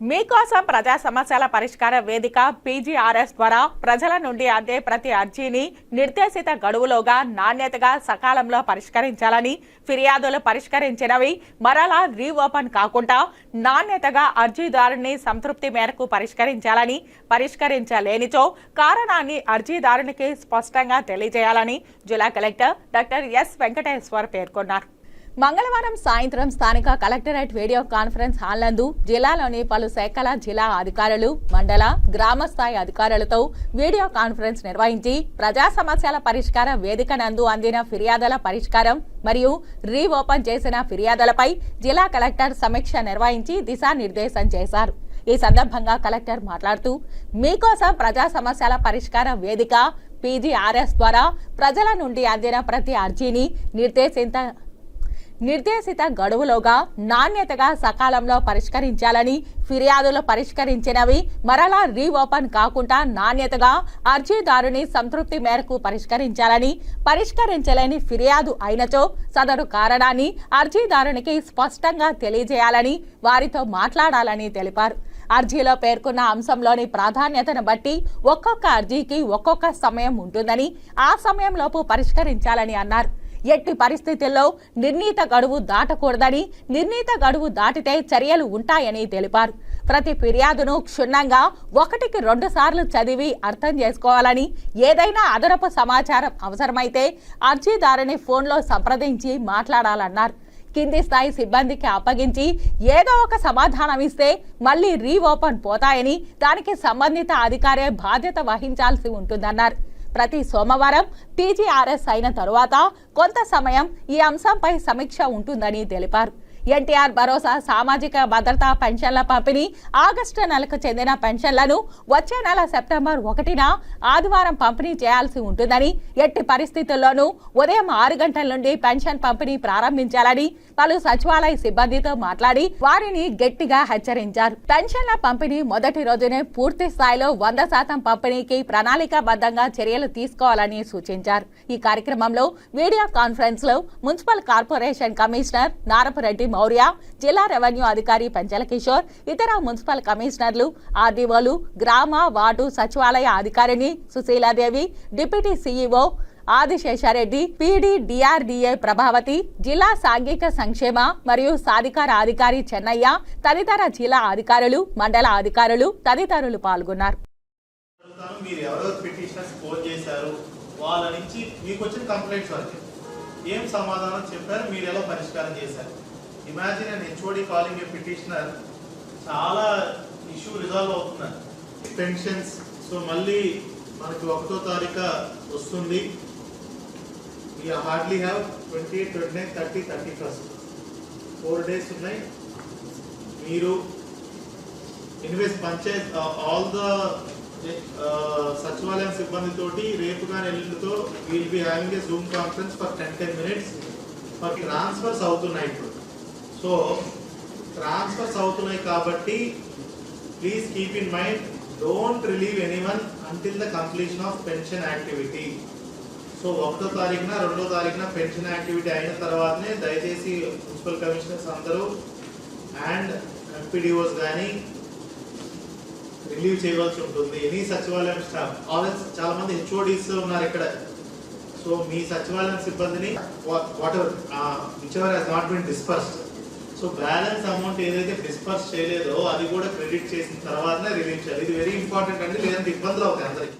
మీకోసం ప్రజా సమస్యల పరిష్కార వేదిక పీజీఆర్ఎస్ ద్వారా ప్రజల నుండి అందే ప్రతి అర్జీని నిర్దేశిత గడువులోగా నాణ్యతగా సకాలంలో పరిష్కరించాలని ఫిర్యాదులు పరిష్కరించినవి మరలా రీఓపెన్ కాకుండా నాణ్యతగా అర్జీదారుని సంతృప్తి మేరకు పరిష్కరించాలని పరిష్కరించలేనిచో కారణాన్ని అర్జీదారునికి స్పష్టంగా తెలియజేయాలని జిల్లా కలెక్టర్ డాక్టర్ ఎస్ వెంకటేశ్వర్ పేర్కొన్నారు. మంగళవారం సాయంత్రం స్థానిక కలెక్టరేట్ వీడియో కాన్ఫరెన్స్ హాల్ నందు జిల్లాలోని పలు శాఖల జిల్లా అధికారులు మండల గ్రామ స్థాయి అధికారులతో వీడియో కాన్ఫరెన్స్ నిర్వహించి ప్రజా సమస్యల పరిష్కార వేదిక నందు అందిన ఫిర్యాదుల పరిష్కారం మరియు రీఓపెన్ చేసిన ఫిర్యాదులపై జిల్లా కలెక్టర్ సమీక్ష నిర్వహించి దిశానిర్దేశం చేశారు. ఈ సందర్భంగా కలెక్టర్ మాట్లాడుతూ మీకోసం ప్రజా సమస్యల పరిష్కార వేదిక పీజీఆర్ఎస్ ద్వారా ప్రజల నుండి అందిన ప్రతి అర్జీని నిర్దేశిత నిర్దేశిత గడువులోగా నాణ్యతగా సకాలంలో పరిష్కరించాలని ఫిర్యాదులు పరిష్కరించినవి మరలా రీఓపెన్ కాకుండా నాణ్యతగా అర్జీదారుని సంతృప్తి మేరకు పరిష్కరించాలని పరిష్కరించలేని ఫిర్యాదు అయినచో సదరు కారణాన్ని అర్జీదారునికి స్పష్టంగా తెలియజేయాలని వారితో మాట్లాడాలని తెలిపారు. అర్జీలో పేర్కొన్న అంశంలోని ప్రాధాన్యతను బట్టి ఒక్కొక్క అర్జీకి ఒక్కొక్క సమయం ఉంటుందని ఆ సమయంలోపు పరిష్కరించాలని అన్నారు. ఎట్టి పరిస్థితుల్లో నిర్ణీత గడువు దాటకూడదని నిర్ణీత గడువు దాటితే చర్యలు ఉంటాయని తెలిపారు. ప్రతి ఫిర్యాదును క్షుణ్ణంగా ఒకటికి రెండు సార్లు చదివి అర్థం చేసుకోవాలని ఏదైనా అదనపు సమాచారం అవసరమైతే అర్జీదారుని ఫోన్లో సంప్రదించి మాట్లాడాలన్నారు. కింది స్థాయి సిబ్బందికి అప్పగించి ఏదో ఒక సమాధానం ఇస్తే మళ్ళీ రీఓపెన్ పోతాయని దానికి సంబంధిత అధికారే బాధ్యత వహించాల్సి ఉంటుందన్నారు. ప్రతి సోమవారం టీజీఆర్ఎస్ అయిన తరువాత కొంత సమయం ఈ అంశంపై సమీక్ష ఉంటుందని తెలిపారు. ఎన్టీఆర్ భరోసా సామాజిక భద్రతా పెన్షన్ల పంపిణీ ఆగస్టు నెలకు చెందిన పెన్షన్లను వచ్చే నెల సెప్టెంబర్ ఒకటిన ఆదివారం పంపిణీ చేయాల్సి ఉంటుందని ఎట్టి పరిస్థితుల్లోనూ ఉదయం ఆరు గంటల నుండి పెన్షన్ పంపిణీ ప్రారంభించాలని పలు సచివాలయ సిబ్బందితో మాట్లాడి వారిని గట్టిగా హెచ్చరించారు. పెన్షన్ల పంపిణీ మొదటి రోజునే పూర్తి స్థాయిలో వంద శాతం పంపిణీకి ప్రణాళికాబద్ధంగా చర్యలు తీసుకోవాలని సూచించారు. ఈ కార్యక్రమంలో వీడియో కాన్ఫరెన్స్లో municipal corporation commissioner Narapareddy Maurya జిల్లా రెవెన్యూ అధికారి పంచల కిషోర్ ఇతర మున్సిపల్ కమిషనర్లు ఆర్డీఓలు గ్రామ వార్డు సచివాలయ అధికారిని Sushiladevi deputy CEO Adisheshareddy PD DRDA Prabhavathi జిల్లా సాంఘిక సంక్షేమ మరియు సాధికార అధికారి చెన్నయ్య తదితర జిల్లా అధికారులు మండల అధికారులు తదితరులు పాల్గొన్నారు. మీరు పిటిషనర్స్ ఫోన్ చేశారు వాళ్ళ నుంచి మీకు వచ్చిన కంప్లైంట్స్ వరకు. ఏం సమాధానం చెప్పారు మీరు ఎలా పరిష్కారం చేశారు? Imagine and HOD calling a petitioner చాలా ఇష్యూ రిజాల్వ్ అవుతున్నారు. పెన్షన్స్ సో మళ్ళీ మనకి ఒకటో తారీఖు వస్తుంది. ఈ hardly have twenty twenty nine thirty thirty first four days ఉన్నాయి. మీరు anyways panchayat all the uh, సచివాలయం సిబ్బందితోటి రేపు కానీ ఎల్లుండితో will be having a zoom conference for ten ten minutes for transfers అవుతున్నాయి ఇప్పుడు. సో ట్రాన్స్ఫర్స్ అవుతున్నాయి కాబట్టి please keep in mind don't relieve any one until the completion of pension activity so ఒకటో తారీఖున రెండో తారీఖున పెన్షన్ యాక్టివిటీ అయిన తర్వాతనే దయచేసి మున్సిపల్ కమిషనర్స్ అందరూ అండ్ ఎంపీడీఓస్ కానీ రిలీవ్ చేయవలసి ఉంటుంది. ఎనీ సచివాలయం స్టాఫ్ ఆల్రెడీ చాలా మంది హెచ్ఓడీస్ ఉన్నారు ఇక్కడ. సో మీ సచివాలయం సిబ్బందిని whatever whichever has not been dispersed so balance amount ఏదైతే డిస్పర్స్ చేయలేదో అది కూడా క్రెడిట్ చేసిన తర్వాతనే రిలీజ్ చేయాలి. ఇది వెరీ ఇంపార్టెంట్ అండి లేదంటే ఇబ్బందులు అవుతాయి అందరికీ.